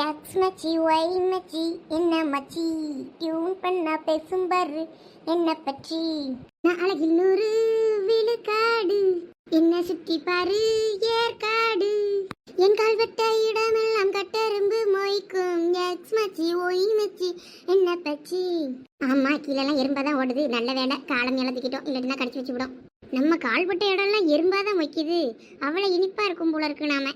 X மச்சி Y மச்சி என்ன மச்சி டியூன் பண்ண பேசும் பாரு என்ன பற்றி நான் அழகில் நூறு விழுக்காடு என்ன சுற்றி பாரு ஏற்காடு என் கால்வட்ட இடமெல்லாம் கட்டெரும்பு மொய்க்கும் எக்ஸ் மச்சி ஒய் மச்சி என்ன பச்சி ஆமா கீழெல்லாம் எறும்பாதான் ஓடுது நல்ல வேலை காலம் இழந்துக்கிட்டோம் இல்லாட்டினா கடிச்சு வச்சு விடும் நம்ம கால்பட்ட இடம்லாம் எறும்பாதான் வைக்குது அவ்வளோ இனிப்பா இருக்கும் போல இருக்கு நாம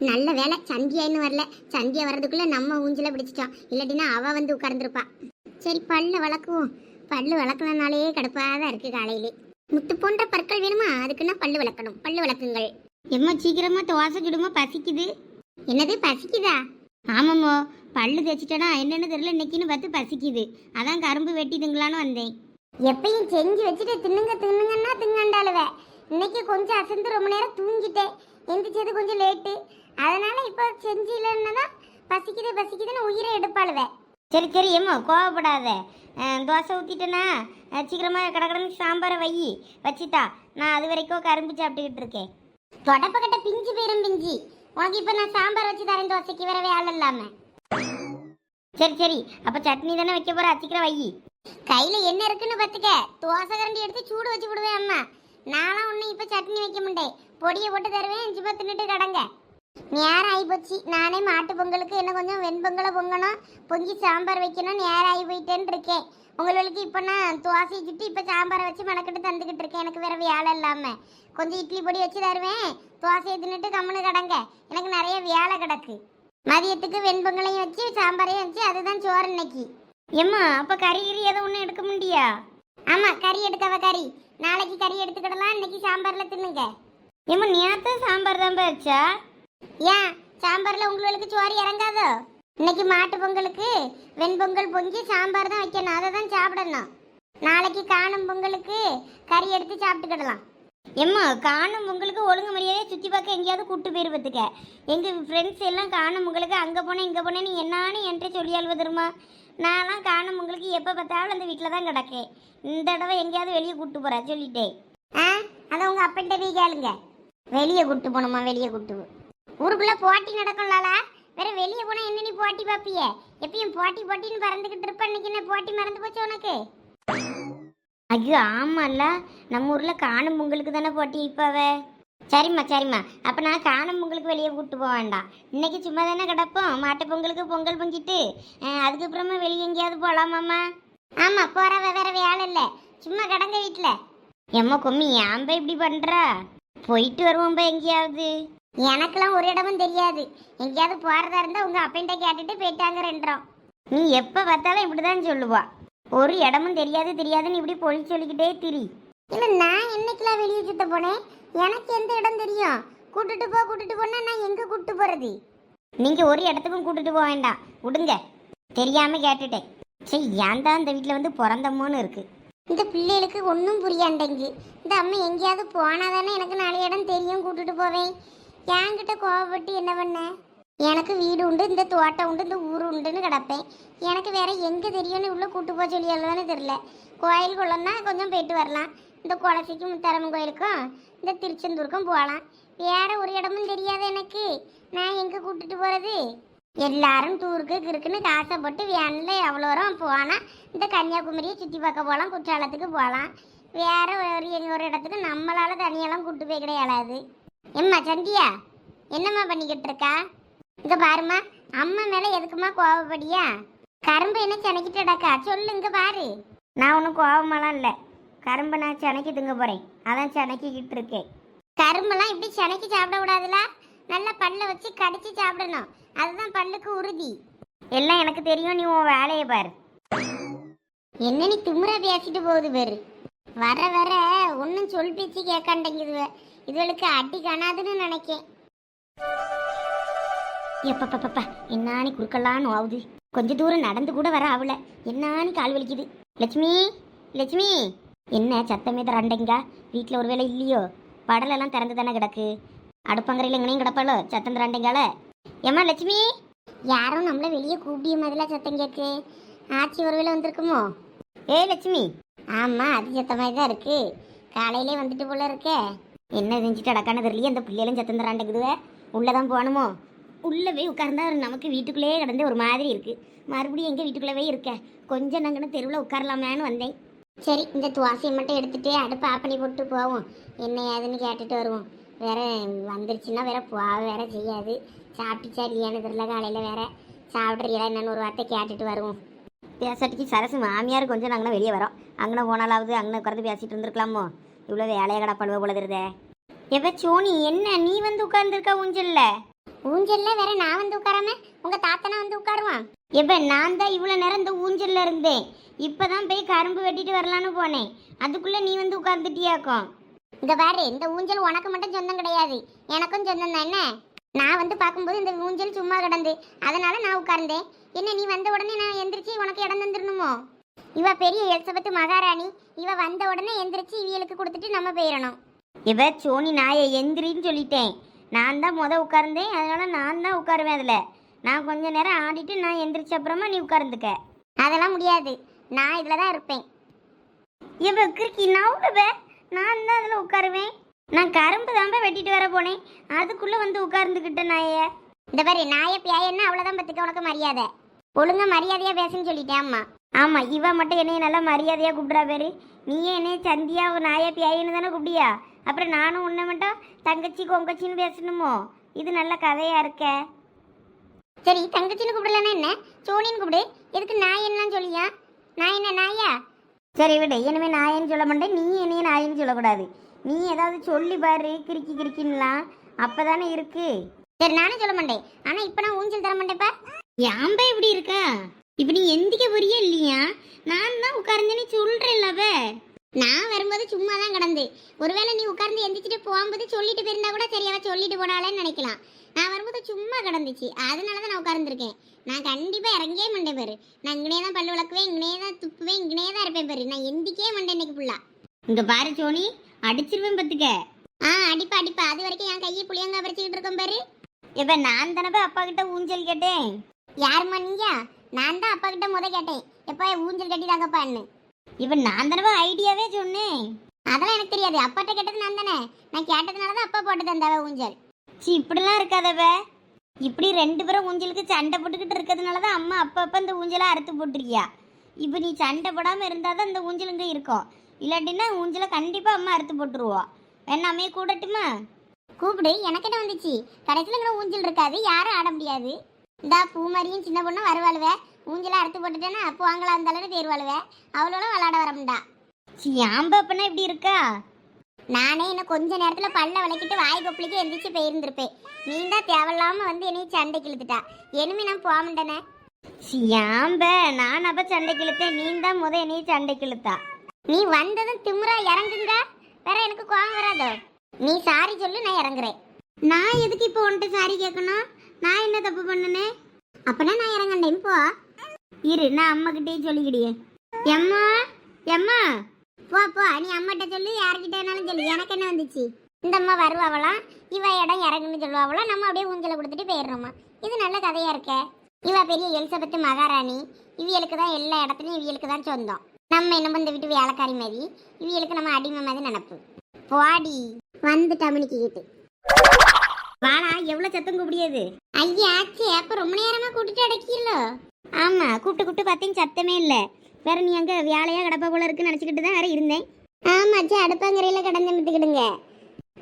நல்ல வேலை சந்தியா இன்னும் வரல. சந்தியா வர்றதுக்குள்ளே நம்ம ஊஞ்சல பிடிச்சிட்டோம். இல்லாட்டினா அவள் வந்து உட்கார்ந்துருப்பா. சரி பல்ல வளக்குவோம் பல்லு வளர்க்கலனாலே கடுப்பாதான் இருக்குது காலையிலே. முத்து போன்ற பற்கள் வேணுமா? அதுக்குன்னா பல்லு வளர்க்கணும்? பல்லு வளர்க்குங்கள். எம்மா சீக்கிரமாக தோசை சுடுமா? பசிக்குது. என்னது பசிக்குதா? ஆமாம்மோ. பல்லு தேய்ச்சிட்டனா என்னென்னு தெரியல. இன்னைக்குன்னு பார்த்து பசிக்குது. அதான் கரும்பு வெட்டிதுங்களான்னு வந்தேன். எப்பயும் செஞ்சு வச்சுட்டு தின்னுங்க தின்னுங்கன்னா திங்கண்டாளுவ. இன்னைக்கு கொஞ்சம் அசந்து ரொம்ப நேரம் தூங்கிட்டேன். எந்திரிச்சது கொஞ்சம் லேட்டு. அதனால இப்போ செஞ்சு இல்லைன்னா பசிக்குது பசிக்குதுன்னு உயிரை எடுப்பாளுவ. சரி சரி ஏம்மா கோவப்படாத. தோசை ஊற்றிட்டேனா சீக்கிரமாக கடற்கடன்னு சாம்பாரை வை வச்சுட்டா. நான் அது வரைக்கும் கரும்பு சாப்பிட்டுக்கிட்டு இருக்கேன். தொடப்பக்கட்ட பிஞ்சு போயிரும் பிஞ்சு. உனக்கு இப்போ நான் சாம்பார் வச்சு தரேன் தோசைக்கு வேற வேலை இல்லாம. சரி சரி அப்போ சட்னி தானே வைக்க போற? சீக்கிரம் வை. கையில என்ன இருக்குன்னு பார்த்துக்க தோசை கரண்டி எடுத்து சூடு வச்சு விடுவேன் அம்மா. நானும் ஒன்றும் இப்போ சட்னி வைக்க மாட்டேன். பொடியை போட்டு தருவேன் அஞ்சு பத்து தின்னுட்டு கடங்க. நேரம் ஆகி போச்சு. நானே மாட்டு பொங்கலுக்கு என்ன கொஞ்சம் வெண்பொங்கலை பொங்கணும் பொங்கி சாம்பார் வைக்கணும் நேரம் ஆகி போயிட்டேன்னு இருக்கேன். உங்களுக்கு இப்போ நான் தோசையை சுட்டு இப்போ சாம்பாரை வச்சு மணக்கிட்டு தந்துக்கிட்டு இருக்கேன். எனக்கு வேறு வேலை இல்லாமல் கொஞ்சம் இட்லி பொடி வச்சு தருவேன். தோசையை தின்னுட்டு கம்முன்னு கிடங்க. எனக்கு நிறைய வேலை கிடக்கு. மதியத்துக்கு வெண்பொங்கலையும் வச்சு சாம்பாரையும் வச்சு அதுதான் சோறு இன்னைக்கு. எம்மா அப்போ கறி கறி எதுவும் ஒன்றும் எடுக்க முடியா? ஆமாம் கறி எடுக்கவ கறி. நாளைக்கு கறி எடுத்துக்கிடலாம் இன்னைக்கு சாம்பாரில் தின்னுங்க. எம்மா நேத்து சாம்பார் தான் வச்சா? ஏன்? சாம்பார்ல உங்களுக்கு சோறு இறங்காதோ? இன்னைக்கு மாட்டு பொங்கலுக்கு வெண்பொங்கல் பொங்கி சாம்பார் தான் வைக்கணும். அதை தான் சாப்பிடணும். நாளைக்கு காணும் பொங்கலுக்கு கறி எடுத்து சாப்பிட்டுக்கிடலாம். எம்மா காணும் பொங்கலுக்கு ஒழுங்கு மரியாதையை சுற்றி பார்க்க எங்கேயாவது கூட்டு போயிருப்பதுக்க எங்கள் ஃப்ரெண்ட்ஸ் எல்லாம் காணும் உங்களுக்கு அங்கே போனேன் இங்கே போனேன் நீ என்னான்னு என்கிட்ட சொல்லி அழுவதுருமா நான்லாம் காணும் பொங்கலுக்கு எப்போ பார்த்தாலும் அந்த வீட்டில் தான் கிடக்கேன். இந்த தடவை எங்கேயாவது வெளியே கூட்டு போகிறா சொல்லிட்டேன். ஆ? அதை உங்கள் அப்பன்ட்ட போய் கேளுங்க. வெளியே கூட்டு போகணுமா? வெளியே கூட்டு ஊருக்குள்ள போட்டி நடக்கும்லால வேற வெளியே போனால் என்ன நீ போட்டி பார்ப்பிய எப்பயும் போட்டி போட்டின்னு பறந்துகிட்டு இருப்ப. இன்னைக்கு என்ன போட்டி மறந்து போச்சு உனக்கு? ஐயோ ஆமால்ல. நம்ம ஊரில் காணும் பொங்கலுக்கு தானே போட்டி இப்பவே சரிம்மா சரிம்மா. அப்போ நான் காணும் பொங்கலுக்கு வெளியே கூப்பிட்டு போக வேண்டாம். இன்னைக்கு சும்மா தானே கிடப்போம். மாட்டு பொங்கலுக்கு பொங்கல் பொங்கிட்டு அதுக்கப்புறமா வெளியே எங்கேயாவது போகலாமாம்மா ஆமாம் போகிறவ வேற வேலை இல்லை. சும்மா கிடங்க வீட்டில் எம்மா கொம்மி ஏன்பா இப்படி பண்ணுறா போயிட்டு வருவோம்பா எங்கேயாவது. எனக்கெல்லாம் ஒரு இடமும் தெரியாது. எங்கேயாவது போகிறதா இருந்தால் உங்கள் அப்பன்ட்ட கேட்டுட்டு போயிட்டாங்க ரெண்டரும் நீ எப்போ பார்த்தாலும் இப்படி தான் சொல்லுவா. ஒரு இடமும் தெரியாது தெரியாதுன்னு இப்படி பொழி சொல்லிக்கிட்டே திரி. இல்ல நான் என்னைக்கெல்லாம் வெளியே சுத்த போனேன்? எனக்கு எந்த இடம் தெரியும்? கூட்டிட்டு போ கூட்டிட்டு போனா நான் எங்க கூட்டிட்டு போறது? நீங்க ஒரு இடத்துக்கும் கூட்டிட்டு போக வேண்டாம். விடுங்க. தெரியாம கேட்டுட்டேன். சரி ஏன் தான் இந்த வீட்டில் வந்து பிறந்தமோன்னு இருக்கு. இந்த பிள்ளைகளுக்கு ஒன்றும் புரியாண்டேங்கு. இந்த அம்மா எங்கேயாவது போனாதானே எனக்கு நாலு இடம் தெரியும் கூட்டிட்டு போவேன். என்கிட்ட கோவப்பட்டு என்ன பண்ண? எனக்கு வீடு உண்டு இந்த தோட்டம் உண்டு இந்த ஊர் உண்டுன்னு கிடப்பேன். எனக்கு வேற எங்கே தெரியும்னு உள்ளே கூட்டு போக சொல்லி எழுதானு தெரியல. கோயில் குளம்னா கொஞ்சம் போயிட்டு வரலாம். இந்த குளசிக்கும் முத்தாரம்மன் கோயிலுக்கும் இந்த திருச்செந்தூருக்கும் போகலாம். வேற ஒரு இடமும் தெரியாது எனக்கு. நான் எங்கே கூட்டிட்டு போகிறது எல்லாரும் டூருக்கு கிறுக்குன்னு காசைப்பட்டு வேனில் எவ்வளோ தூரம் போனால் இந்த கன்னியாகுமரியை சுற்றி பார்க்க போகலாம் குற்றாலத்துக்கு போகலாம். வேற ஒரு எங்க ஒரு இடத்துக்கு நம்மளால் தனியெல்லாம் கூட்டு போய் கிடையாது. எம்மா சந்தியா என்னம்மா பண்ணிக்கிட்டு இருக்கா? இங்க பாரும்மா அம்மா மேல எதுக்குமா கோவப்படியா? கரும்பு என்ன சனைக்கிட்டடாக்கா? சொல்லு இங்க பாரு. நான் ஒன்றும் கோவமெல்லாம் இல்லை. கரும்பு நான் சனைக்கு திங்க போறேன். அதான் சனைக்கிக்கிட்டு இருக்கேன். கரும்பெல்லாம் இப்படி சனைக்கு சாப்பிட கூடாதுல? நல்லா பல்ல வச்சு கடிச்சு சாப்பிடணும். அதுதான் பல்லுக்கு உறுதி. எல்லாம் எனக்கு தெரியும் நீ உன் வேலையை பாரு. என்ன நீ திமுற பேசிட்டு போகுது பேரு. வர வர ஒன்றும் சொல் பேச்சு கேட்காண்டேங்குது இதுகளுக்கு அடி காணாதுன்னு நினைக்கேன். எப்பப்பப்பப்பா என்னானி குறுக்கலான்னு ஆகுது கொஞ்ச தூரம் நடந்து கூட வர ஆகல என்னானி கால் வலிக்குது. லட்சுமி லட்சுமி என்ன சத்தமே தரண்டைங்க? வீட்டில் ஒரு வேலை இல்லையோ? படலெல்லாம் திறந்து தானே கிடக்கு? அடுப்பங்கரையில் எங்கனையும் கிடப்பாளோ? சத்தம் தரண்டைங்கால ஏமா லட்சுமி? யாரும் நம்மள வெளியே கூப்பிடிய மாதிரிலாம் சத்தம் கேட்கு. ஆச்சி ஒரு வேலை வந்திருக்குமோ? ஏய் லட்சுமி. ஆமாம் அது சத்தமாக தான் இருக்கு. காலையிலே வந்துட்டு போல இருக்கே. என்ன செஞ்சுட்டு அடக்கான தெரியலையே அந்த பிள்ளைகளும் சத்தம் தராண்டக்குதுவே உள்ளதான் போகணுமோ? உள்ளே போய் உட்கார்ந்தா நமக்கு வீட்டுக்குள்ளேயே கிடந்து ஒரு மாதிரி இருக்குது மறுபடியும் எங்கே வீட்டுக்குள்ளே இருக்க? கொஞ்சம் நாங்கன்னு தெருவில் உட்காரலாமான்னு வந்தேன். சரி இந்த துவாசியை மட்டும் எடுத்துகிட்டே அடுப்பு ஆஃப் பண்ணி போட்டு போவோம். என்ன ஏதுன்னு கேட்டுட்டு வருவோம். வேற வந்துருச்சுன்னா வேற போக வேற செய்யாது. சாப்பிட்டுச்சா இல்லையான்னு தெரியல காலையில் வேற. சாப்பிட்றீங்களா என்னன்னு ஒரு வார்த்தை கேட்டுட்டு வருவோம். பேசாட்டிக்கு சரசு மாமியார் கொஞ்சம் நாங்கள் வெளியே வரோம். அங்கே போனாலாவது அங்கே உட்காந்து பேசிட்டு இருந்திருக்கலாமோ? இவ்வளோ வேலையை கடை பண்ணுவ போல தெரியுதே. எப்ப சோனி என்ன? நீ வந்து உட்கார்ந்துருக்க ஊஞ்சல்ல? ஊஞ்சல்ல வேற நான் வந்து உட்காராம உங்க தாத்தனா வந்து உட்காருவான். எப்ப? நான் தான் இவ்வளவு நேரம் இந்த ஊஞ்சல்ல இருந்தேன். இப்பதான் போய் கரும்பு வெட்டிட்டு வரலான்னு போனேன். அதுக்குள்ள நீ வந்து உட்கார்ந்துட்டியாக்கும் இந்த பாரு இந்த ஊஞ்சல் உனக்கு மட்டும் சொந்தம் கிடையாது. எனக்கும் சொந்தம் தான். என்ன? நான் வந்து பார்க்கும்போது இந்த ஊஞ்சல் சும்மா கிடந்து அதனால நான் உட்கார்ந்தேன். என்ன நீ வந்த உடனே நான் எந்திரிச்சு உனக்கு இடம் தந்துடணுமோ? இவ பெரிய எலிசபெத் மகாராணி. இவ வந்த உடனே எந்திரிச்சு இவியலுக்கு கொடுத்துட்டு நம்ம போயிடணும் இவ சோனி நாயை எந்திரின்னு சொல்லிட்டேன். நான் தான் முத உட்கார்ந்தேன். அதனால நான் தான் உட்காருவேன் அதில். நான் கொஞ்ச நேரம் ஆடிட்டு நான் எந்திரிச்ச அப்புறமா நீ உட்கார்ந்துக்க. அதெல்லாம் முடியாது. நான் இதில் தான் இருப்பேன். இவ கிறுக்கி நவுடுவ நான் தான் அதில் உட்காருவேன். நான் கரும்பு தான்பா வெட்டிட்டு வர போனேன். அதுக்குள்ளே வந்து உட்கார்ந்துக்கிட்ட நாய. இந்த மாதிரி நாய பியாயன்னா அவ்வளோதான் பத்துக்க உனக்கு மரியாதை. ஒழுங்கா மரியாதையாக பேசுன்னு சொல்லிட்டேன் அம்மா. ஆமாம் இவ மட்டும் என்னைய நல்லா மரியாதையாக கூப்பிட்றா பேரு. நீயே என்னைய சந்தியா நாயா பியாயின்னு தானே கூப்பிடியா அப்புறம் நானும் உன்னை மட்டும் தங்கச்சி கொங்கச்சின்னு பேசணுமோ? இது நல்ல கதையாக இருக்க. சரி தங்கச்சின்னு கூப்பிடலன்னா என்ன? சோனின்னு கூப்பிடு. எதுக்கு நாய் என்னன்னு சொல்லியா? நான் என்ன நாயா? சரி விடு. இனிமே நாயன்னு சொல்ல மாட்டேன். நீ என்னைய நாயின்னு சொல்லக்கூடாது. நீ ஏதாவது சொல்லி பாரு. கிறுக்கி கிறுக்கின்லாம் அப்பதானே இருக்கு. சரி நானும் சொல்ல மாட்டேன். ஆனால் இப்போ நான் ஊஞ்சல் தர மாட்டேப்பா ஏன்பா இப்படி இருக்கா? இப்போ நீ எந்திக்க புரிய இல்லையா? நான் தான் உட்கார்ந்தேன்னு சொல்றேன்லவ நான் வரும்போது சும்மா தான் கிடந்து. ஒருவேளை நீ உட்கார்ந்து எந்திரிச்சிட்டு போகும்போது சொல்லிட்டு போயிருந்தா கூட சரி அவ சொல்லிட்டு போனாலேன்னு நினைக்கலாம். நான் வரும்போது சும்மா கிடந்துச்சு. அதனால தான் நான் உட்கார்ந்துருக்கேன். நான் கண்டிப்பாக இறங்கவே மாட்டேன் பாரு. நான் இங்கனே தான் பல்லு விளக்குவேன் இங்கனே தான் துப்புவேன் இங்கனே தான் இருப்பேன் பாரு. நான் எந்திக்கவே மாட்டேன் இன்னைக்கு ஃபுல்லா இங்கே பாரு சோனி அடிச்சிருவேன் பார்த்துக்க ஆ அடிப்பா அடிப்பா. அது வரைக்கும் என் கையை புளியங்க பறிச்சுக்கிட்டு இருக்கேன் பாரு. இப்போ நான் தானே அப்பா கிட்ட ஊஞ்சல் கேட்டேன். யாருமா நீங்க நான் தான் அப்பா கிட்ட முத கேட்டேன். எப்பா ஊஞ்சல் கட்டி தாங்கப்பான்னு இப்ப நான் தானே ஐடியாவே சொன்னேன். அதெல்லாம் எனக்கு தெரியாது. அப்பாட்ட கேட்டது நான் தானே நான் கேட்டதுனால தான் அப்பா போட்டு தந்தாவ ஊஞ்சல். சி இப்படிலாம் இருக்காதவ. இப்படி ரெண்டு பேரும் ஊஞ்சலுக்கு சண்டை போட்டுக்கிட்டு இருக்கிறதுனால தான் அம்மா அப்பா அப்பா இந்த ஊஞ்சலாக அறுத்து போட்டிருக்கியா. இப்போ நீ சண்டை போடாமல் இருந்தால் தான் இந்த ஊஞ்சலுங்க இருக்கும். இல்லாட்டினா ஊஞ்சலை கண்டிப்பாக அம்மா அறுத்து போட்டுருவோம் வேணாமே கூடட்டுமா? கூப்பிடு. எனக்கு என்ன வந்துச்சு. கடைசியில் இங்கே ஊஞ்சல் இருக்காது. யாரும் ஆட முடியாது. இந்தா பூமரியும் சின்ன பொண்ணும் வருவாளுவே. ஊஞ்சலாம் அறுத்து போட்டுட்டேன்னா அப்போ வாங்கலாம் இருந்தாலும் தேர்வாளுவே. அவளோட விளாட வரமுண்டா. ஆம்பா இப்படி இருக்கா? நானே இன்னும் கொஞ்ச நேரத்துல பல்ல விளக்கிட்டு வாய் கொப்பளிக்கு எந்திரிச்சு போயிருந்திருப்பேன் நீ தான் தேவையில்லாம வந்து என்னைய சண்டை இழுத்துட்டா இனிமே நான் போக மாட்டேனே. சியாம்ப நான் அப்ப சண்டை இழுத்தேன் நீ தான் முத என்னைய சண்டை இழுத்தா நீ வந்ததும் திமுறா இறங்குங்க. வேற எனக்கு கோவம் வராதோ? நீ சாரி சொல்லு நான் இறங்குறேன். நான் எதுக்கு இப்போ உன்கிட்ட சாரி கேட்கணும் நான் என்ன தப்பு பண்ணனே? அப்பனா நான் இறங்கண்டேன் போ. இரு நான் அம்மா கிட்டேயும் சொல்லிக்கிடியே. எம்மா எம்மா. போ போ. நீ அம்மாட்ட சொல்லு யார்கிட்டனாலும் சொல்லு. எனக்கு என்ன வந்துச்சு? இந்த அம்மா வருவாவலாம் இவ இடம் இறங்குன்னு சொல்லுவாவலாம் நம்ம அப்படியே ஊஞ்சலை கொடுத்துட்டு போயிடுறோமா? இது நல்ல கதையா இருக்க. இவ பெரிய எலிசபெத் மகாராணி. இவியலுக்கு தான் எல்லா இடத்துலையும் இவியலுக்கு தான் சொந்தம். நம்ம என்ன இந்த வீட்டு வேலைக்காரி மாதிரி. இவியலுக்கு நம்ம அடிமை மாதிரி நினப்பு. போடி. வந்து கேட்டு. வாடா எவ்வளவு சத்தம் கூப்பிடியது? ஐயா ஆச்சு அப்ப ரொம்ப நேரமா கூட்டிட்டு அடக்கியല്ലോ ஆமா கூப்பிட்டு கூப்பிட்டு பார்த்தீங்க சத்தமே இல்ல. வேற நீ அங்க வேலையா கிடப்ப போல இருக்குன்னு நினைச்சுக்கிட்டு தான் வேற இருந்தேன். ஆமா அச்சு அடுப்பங்கரையில கடந்து மித்துக்கிடுங்க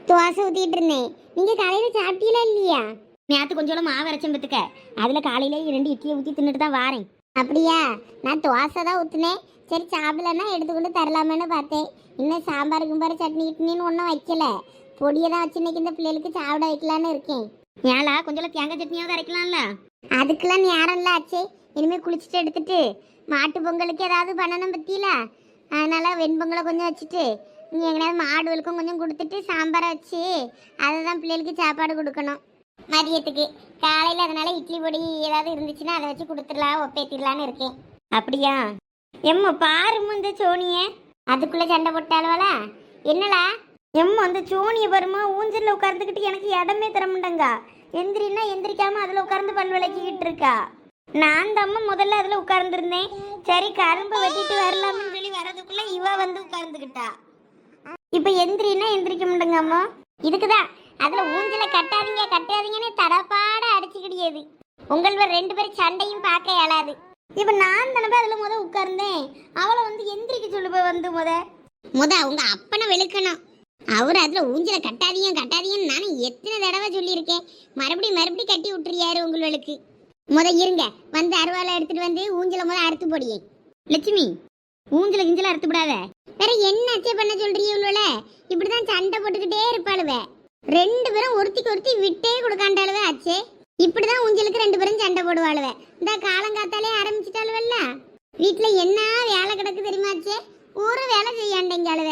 தோசை ஊத்திட்டு இருந்தேன். நீங்க காலையில சாப்பிட்டீங்களா இல்லையா? நேத்து கொஞ்சோட மாவு அரைச்சம் பத்துக்க. அதுல காலையில ரெண்டு இட்லியை ஊத்தி தின்னுட்டு தான் வாரேன். அப்படியா? நான் தோசை தான் ஊத்துனேன். சரி சாப்பிடலன்னா எடுத்துக்கொண்டு தரலாமேன்னு பார்த்தேன். இன்னும் சாம்பார் கும்பார் சட்னி இட்னின்னு ஒன்றும் வைக்கல. பொடியை தான் வச்சு இன்னைக்கு இந்த பிள்ளைகளுக்கு சாப்பிட வைக்கலான்னு இருக்கேன். ஏலா கொஞ்சம் தேங்காய் சட்னியாவது அரைக்கலாம்ல? அதுக்கெல்லாம் நேரம் இல்லை ஆச்சு இனிமேல் குளிச்சுட்டு எடுத்துட்டு மாட்டு பொங்கலுக்கு ஏதாவது பண்ணணும் பத்தியில? அதனால வெண்பொங்கலை கொஞ்சம் வச்சுட்டு நீ எங்கேயாவது மாடுகளுக்கும் கொஞ்சம் கொடுத்துட்டு சாம்பாரை வச்சு அதை தான் பிள்ளைகளுக்கு சாப்பாடு கொடுக்கணும். மதியத்துக்கு. காலையில் அதனால இட்லி பொடி ஏதாவது இருந்துச்சுன்னா அதை வச்சு கொடுத்துடலாம் ஒப்பேத்திடலான்னு இருக்கேன். அப்படியா? எம்மா பாரும்மா இந்த சோனிய. அதுக்குள்ளே சண்டை போட்டாலுவலா என்னடா எம் அந்த சோனியை வருமா ஊஞ்சலில் உட்காந்துக்கிட்டு எனக்கு இடமே தர மாட்டேங்கா எந்திரின்னா எந்திரிக்காம அதில் உட்காந்து பல் விளக்கிக்கிட்டு இருக்கா. நான் தான் அம்மா முதல்ல அதில் உட்கார்ந்துருந்தேன். சரி கரும்பு வெட்டிட்டு வரலாம்னு சொல்லி வர்றதுக்குள்ள இவ வந்து உட்கார்ந்துக்கிட்டா இப்போ எந்திரின்னா எந்திரிக்க மாட்டேங்க அம்மா. இதுக்குதான். அதில் ஊஞ்சல கட்டாதீங்க கட்டாதீங்கன்னு தடப்பாட அடிச்சுக்கிடியது உங்கள் ரெண்டு பேரும் சண்டையும் பார்க்க இயலாது. இப்போ நான் தானே அதில் முத உட்கார்ந்தேன். அவளை வந்து எந்திரிக்க சொல்லு வந்து முத. முத உங்க அப்பனை வெளுக்கணும். அவர் அதுல ஊஞ்சல கட்டாதீங்க கட்டாதீங்கன்னு நானும் எத்தனை தடவை சொல்லியிருக்கேன். மறுபடியும் மறுபடியும் கட்டி விட்டுறியாரு உங்களுக்கு முத இருங்க வந்து அருவாலை எடுத்துட்டு வந்து ஊஞ்சல முத அறுத்து போடியே. லட்சுமி ஊஞ்சல கிஞ்சல அறுத்து விடாத வேற என்ன அச்சே பண்ண சொல்றீங்க இவ்வளோல இப்படிதான் சண்டை போட்டுக்கிட்டே இருப்பாளுவ. ரெண்டு பேரும் ஒருத்திக்கு ஒருத்தி விட்டே கொடுக்காண்டாளுவ அச்சே. இப்படிதான் ஊஞ்சலுக்கு ரெண்டு பேரும் சண்டை போடுவாளுவ. இந்த காலங்காத்தாலே ஆரம்பிச்சிட்டாளுவல்ல. வீட்டுல என்ன வேலை கிடக்கு தெரியுமாச்சே ஒரு வேலை செய்யாண்டேங்காளுவ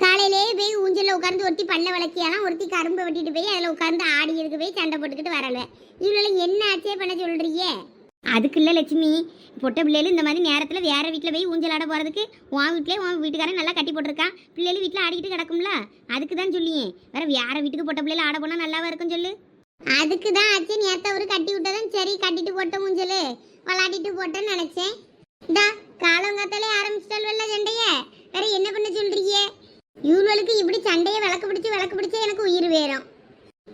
காலையிலே போய் ஊஞ்சலில் உட்காந்து ஒருத்தி பல்ல விளக்கியாலாம் ஒருத்தி கரும்பு வெட்டிட்டு போய் அதில் உட்காந்து ஆடியதுக்கு போய் சண்டை போட்டுக்கிட்டு வரல. இவ்வளோ என்ன ஆச்சே பண்ண சொல்கிறியே அதுக்கு இல்லை லட்சுமி பொட்ட பிள்ளைகள் இந்த மாதிரி நேரத்தில் வேற வீட்டில் போய் ஊஞ்சல் ஆட போகிறதுக்கு உன் வீட்டிலே உன் வீட்டுக்காரன் நல்லா கட்டி போட்டிருக்கான் பிள்ளைகள் வீட்டில் ஆடிக்கிட்டு கிடக்கும்ல அதுக்கு தான் சொல்லியே. வேற வேற வீட்டுக்கு பொட்ட பிள்ளைகள் ஆட போனால் நல்லாவா இருக்கும் சொல்லு. அதுக்கு தான் ஆச்சு நேத்த ஒரு கட்டி விட்டதும் சரி கட்டிட்டு போட்ட ஊஞ்சல். விளாடிட்டு போட்டேன்னு நினச்சேன். இந்தா காலங்காத்தாலே ஆரம்பிச்சிட்டால்வல்ல சண்டைய. வேற என்ன பண்ண சொல்றீங்க இவர்களுக்கு இப்படி சண்டையை விளக்கு பிடிச்சு விளக்கு பிடிச்சே எனக்கு உயிர் வேறும்.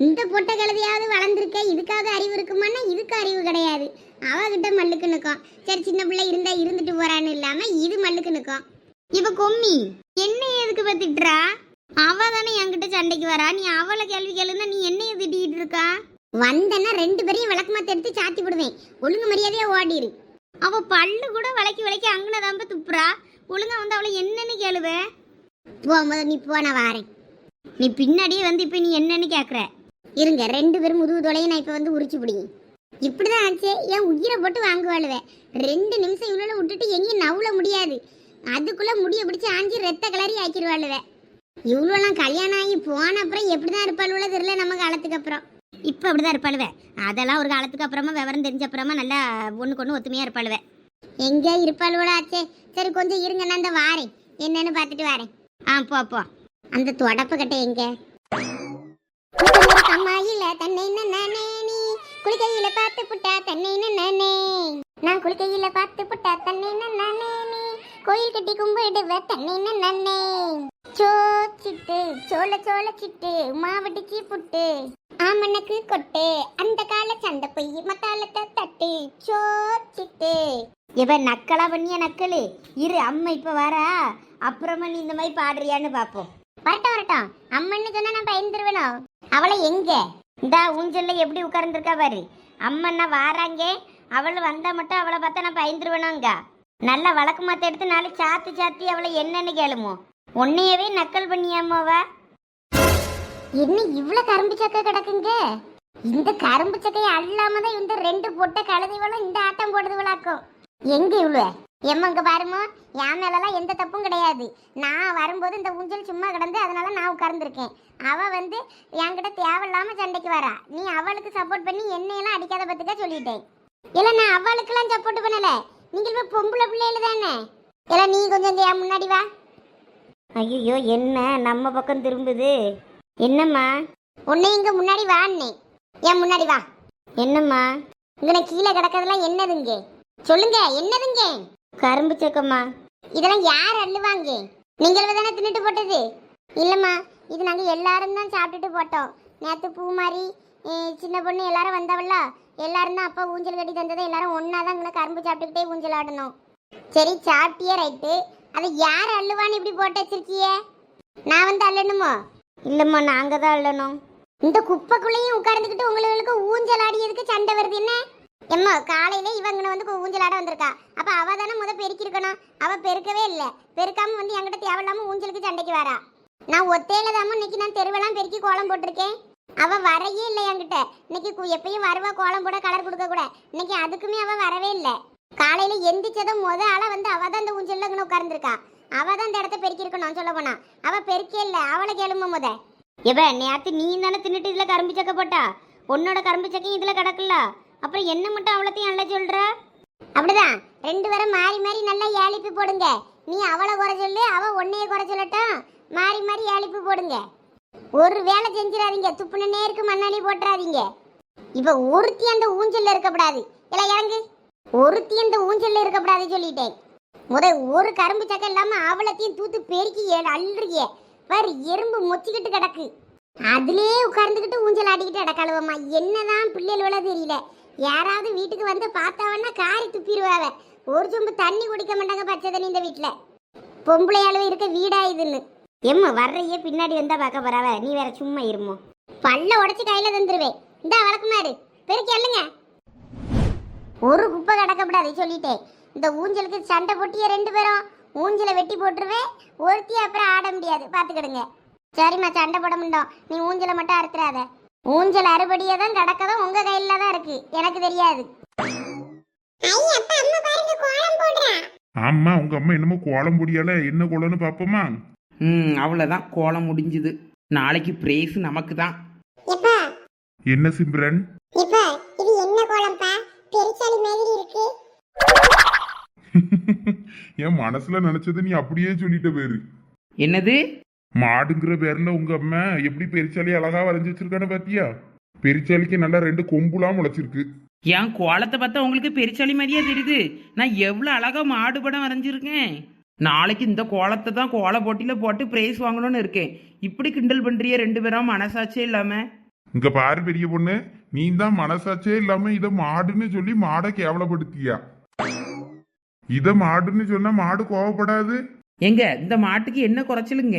இந்த பொட்டை கழுதையாவது வளர்ந்துருக்க இதுக்காவது அறிவு இருக்குமானா இதுக்கு அறிவு கிடையாது. அவகிட்ட மல்லுக்கு நிற்கும். சரி சின்ன பிள்ளை இருந்தா இருந்துட்டு போறான்னு இல்லாம இது மல்லுக்கு நிற்கும். இவ கொம்மி என்ன எதுக்கு பத்திட்டுறா அவ தானே என்கிட்ட சண்டைக்கு வரா. நீ அவளை கேள்வி கேளுன்னா நீ என்னைய திட்டிக்கிட்டு இருக்கா? வந்தேன்னா ரெண்டு பேரையும் விளக்கமாத்த எடுத்து சாத்தி விடுவேன். ஒழுங்கு மரியாதையா ஓடிடு அவ பல்லு கூட விளக்கி விளக்கி அங்கனதாம்ப துப்புறா. ஒழுங்கா வந்து அவளை என்னன்னு கேளுவே. போகும்போது நீ போ நான் வாரேன். நீ பின்னாடியே வந்து இப்போ நீ என்னன்னு கேட்குற இருங்க ரெண்டு பேரும் முதுகு தொலையை நான் இப்போ வந்து உரிச்சு பிடிங்க இப்படிதான் ஆச்சு. என் உயிரை போட்டு வாங்குவாளுவேன் ரெண்டு நிமிஷம் இவ்வளோ விட்டுட்டு எங்கேயும் நவுல முடியாது. அதுக்குள்ள முடிய பிடிச்சி ஆஞ்சி ரத்த கலரி ஆக்கிடுவாளுவே. இவ்வளோலாம் கல்யாணம் ஆகி போன அப்புறம் எப்படிதான் இருப்பாளுவோ தெரியல நம்ம காலத்துக்கு அப்புறம். இப்போ அப்படிதான் இருப்பாளுவே. அதெல்லாம் ஒரு காலத்துக்கு அப்புறமா விவரம் தெரிஞ்ச அப்புறமா நல்லா ஒண்ணுக்கு ஒன்று ஒத்துமையா இருப்பாளுவே. எங்கே இருப்பாளுவோட ஆச்சே. சரி கொஞ்சம் இருங்க நான் இந்த வாரேன். என்னன்னு பார்த்துட்டு வரேன். ஆ போ போ. அந்த தொடப்பு கட்டை எங்க? கம்மாயில தன்னை நானே நீ. குளிக்கையில பார்த்து புட்டா தன்னை நானே நான் குளிக்கையில பார்த்து புட்டா தன்னை நானே நீ. கோயில் கட்டி கும்பிடுவ தன்னை நானே சோ சிட்டு சோள சோள சிட்டு மாவட்டிக்கு புட்டு. ஆமணக்கு கொட்டு அந்த கால சண்டை போய் மத்தாலத்தை தட்டு சோ இவ நக்கலா பண்ணிய நக்கலு இரு அம்மா இப்ப வரா. அப்புறமா நீ இந்த மாதிரி பாடுறியான்னு பாப்போம். வரட்டும் வரட்டும். அம்மன்னு சொன்னா நான் பயந்துருவேனோ? அவளை எங்க? இந்த ஊஞ்சல்ல எப்படி உட்கார்ந்துருக்கா பாரு. அம்மன்னா வாராங்க. அவள் வந்தா மட்டும் அவளை பார்த்தா நான் பயந்துருவேனோங்க. நல்ல வழக்கு மாத்த எடுத்து நாளை சாத்தி சாத்தி அவளை என்னன்னு கேளுமோ? உன்னையவே நக்கல் பண்ணியாமோவா? என்ன இவ்வளோ கரும்பு சக்கை கிடக்குங்க? இந்த கரும்பு சக்கையை அல்லாம தான் இந்த ரெண்டு பொட்டை கழுதிவளும் இந்த ஆட்டம் போடுதுவளாக்கும் எங்க இவ்வளோ எம்மங்க பாருமோ என் மேலெல்லாம் எந்த தப்பும் கிடையாது. நான் வரும்போது இந்த ஊஞ்சல் சும்மா கிடந்து அதனால நான் உட்கார்ந்துருக்கேன். அவள் வந்து என்கிட்ட தேவையில்லாமல் சண்டைக்கு வரா. நீ அவளுக்கு சப்போர்ட் பண்ணி என்னையெல்லாம் அடிக்காத பத்துக்க சொல்லிட்டேன். இல்லை நான் அவளுக்கெல்லாம் சப்போர்ட் பண்ணலை. நீங்கள் போய் பொம்பளை பிள்ளைகள் தானே? இல்லை நீ கொஞ்சம் என் முன்னாடி வா. ஐயோ என்ன? நம்ம பக்கம் திரும்புது. என்னம்மா? உன்னை இங்க முன்னாடி வான்னே என் முன்னாடி வா? என்னம்மா? இங்க கீழே கிடக்கிறதெல்லாம் என்னதுங்க சொல்லுங்க என்னதுங்க கரும்பு சக்கம்மா இதெல்லாம் யார் அள்ளுவாங்க? நீங்கள் தானே தின்னுட்டு போட்டது? இல்லைம்மா இது நாங்கள் எல்லாரும் தான் சாப்பிட்டுட்டு போட்டோம். நேற்று பூ மாதிரி சின்ன பொண்ணு எல்லாரும் வந்தவள்ல எல்லாரும் தான் அப்பா ஊஞ்சல் கட்டி தந்ததை எல்லாரும் ஒன்றா தான் இங்கே கரும்பு சாப்பிட்டுக்கிட்டே ஊஞ்சல் ஆடணும். சரி சாப்பிட்டியே ரைட்டு? அதை யார் அள்ளுவான்னு இப்படி போட்டு வச்சிருக்கியே? நான் வந்து அள்ளணுமோ? இல்லைம்மா நாங்கள் தான் அள்ளணும். இந்த குப்பைக்குள்ளேயும் உட்கார்ந்துக்கிட்டு உங்களுக்கு ஊஞ்சல் ஆடியதுக்கு சண்டை வருது என்ன? எம்மா காலையில இவங்க வந்து ஊஞ்சல் ஆட வந்திருக்கா. அப்ப அவ தானே முத பெருக்கிருக்கணும். அவ பெருக்கவே இல்ல. பெருக்காம வந்து என்கிட்ட தேவையில்லாம ஊஞ்சலுக்கு சண்டைக்கு வரா. நான் ஒத்தையில தாம இன்னைக்கு நான் தெருவெல்லாம் பெருக்கி கோலம் போட்டிருக்கேன். அவ வரையே இல்லை என்கிட்ட. இன்னைக்கு எப்பயும் வருவா கோலம் போட கலர் கொடுக்க கூட. இன்னைக்கு அதுக்குமே அவ வரவே இல்லை. காலையில எந்திரிச்சதும் முத ஆளா வந்து அவ தான் இந்த ஊஞ்சல்ல உட்கார்ந்துருக்கா. அவ தான் இந்த இடத்த பெருக்கிருக்கணும் சொல்ல போனா. அவ பெருக்கே இல்லை. அவளை கேளும முத. இவ நேத்து நீ தானே தின்னுட்டு இதுல கரும்பு சக்கை போட்டா? உன்னோட கரும்பு சக்கையும் இதுல கிடக்குல்ல? அப்புறம் என்ன மட்டும் அவ்வளோத்தையும் அல்ல சொல்ற? அப்படிதான். ரெண்டு பேரும் மாறி மாறி நல்லா ஏழிப்பு போடுங்க. நீ அவளை குறை சொல்லு அவ உன்னைய குறை சொல்லட்டும். மாறி மாறி ஏழிப்பு போடுங்க. ஒரு வேலை செஞ்சிடாதீங்க. துப்புன நேருக்கு மண்ணாடி போட்டுறாதீங்க. இப்ப ஒருத்தி அந்த ஊஞ்சல்ல இருக்கக்கூடாது இல்ல இறங்கு. ஒருத்தி அந்த ஊஞ்சல்ல இருக்கக்கூடாது சொல்லிட்டேன். முத ஒரு கரும்பு சக்கை இல்லாம அவளத்தையும் தூத்து பெருக்கி ஏ- அள்ளுறிய. பாரு எறும்பு மொச்சிக்கிட்டு கிடக்கு. அதுலயே உட்கார்ந்துக்கிட்டு ஊஞ்சல் ஆடிக்கிட்டு அடக்காளுவம்மா என்னதான் பிள்ளைகளோட தெரியல. யாராவது வீட்டுக்கு வந்து பார்த்தாவன்னா காரி துப்பிடுவாவ. ஒரு சொம்பு தண்ணி குடிக்க மாட்டாங்க பச்சை தண்ணி இந்த வீட்டில் பொம்பளை அளவு இருக்க வீடா இதுன்னு. எம்மா வர்றையே பின்னாடி வந்தா பார்க்க போறாவ. நீ வேற சும்மா இருமோ பல்ல உடச்சி கையில தந்துருவேன் இந்தா வழக்குமாரு பெருக்கி எல்லுங்க ஒரு குப்பை கிடக்கப்படாது சொல்லிட்டேன். இந்த ஊஞ்சலுக்கு சண்டை போட்டிய ரெண்டு பேரும். ஊஞ்சலை வெட்டி போட்டுருவேன் ஒருத்தி அப்புறம் ஆட முடியாது. பாத்துக்கிடுங்க. சரிம்மா சண்டை போட முடியும் நீ ஊஞ்சலை மட்டும் அறுத்துறாத. ஊஞ்சல் அறுபடியே தான் கிடக்கதும் உங்க கையில தான் இருக்கு. எனக்கு தெரியாது. ஆமா உங்க அம்மா என்னமோ கோலம் பொடியால என்ன கோலம்னு பாப்போமா? ம் அவ்வளோதான் கோலம் முடிஞ்சுது. நாளைக்கு ப்ரைஸ் நமக்கு தான் என்ன சிம்ரன்? இப்ப இது என்ன கோலம்ப்பா பெருச்சாளி மாதிரி இருக்கு என் மனசுல நினைச்சது நீ அப்படியே சொல்லிட்ட பேரு. என்னது? மாடுங்கிற பேர்ல உங்க அம்மா எப்படி பெருச்சாலி அழகா வரைஞ்சு வச்சிருக்கான்னு பாத்தியா? பெருச்சாலிக்கு நல்லா ரெண்டு கொம்புலாம் முளைச்சிருக்கு. என் கோலத்தை பார்த்தா உங்களுக்கு பெருச்சாளி மாதிரியே தெரியுது. நான் எவ்வளோ அழகா மாடு படம் வரைஞ்சிருக்கேன். நாளைக்கு இந்த கோலத்தை தான் கோல போட்டியில் போட்டு ப்ரைஸ் வாங்கணும்னு இருக்கேன். இப்படி கிண்டல் பண்ணுறிய ரெண்டு பேரும் மனசாட்சியே இல்லாமல் இங்க பாரு பெரிய பொண்ணு நீ தான் மனசாச்சே இல்லாம இத மாடுன்னு சொல்லி மாடை கேவலப்படுத்தியா? இத மாடுன்னு சொன்னா மாடு கோவப்படாது. எங்க இந்த மாட்டுக்கு என்ன குறைச்சலுங்க?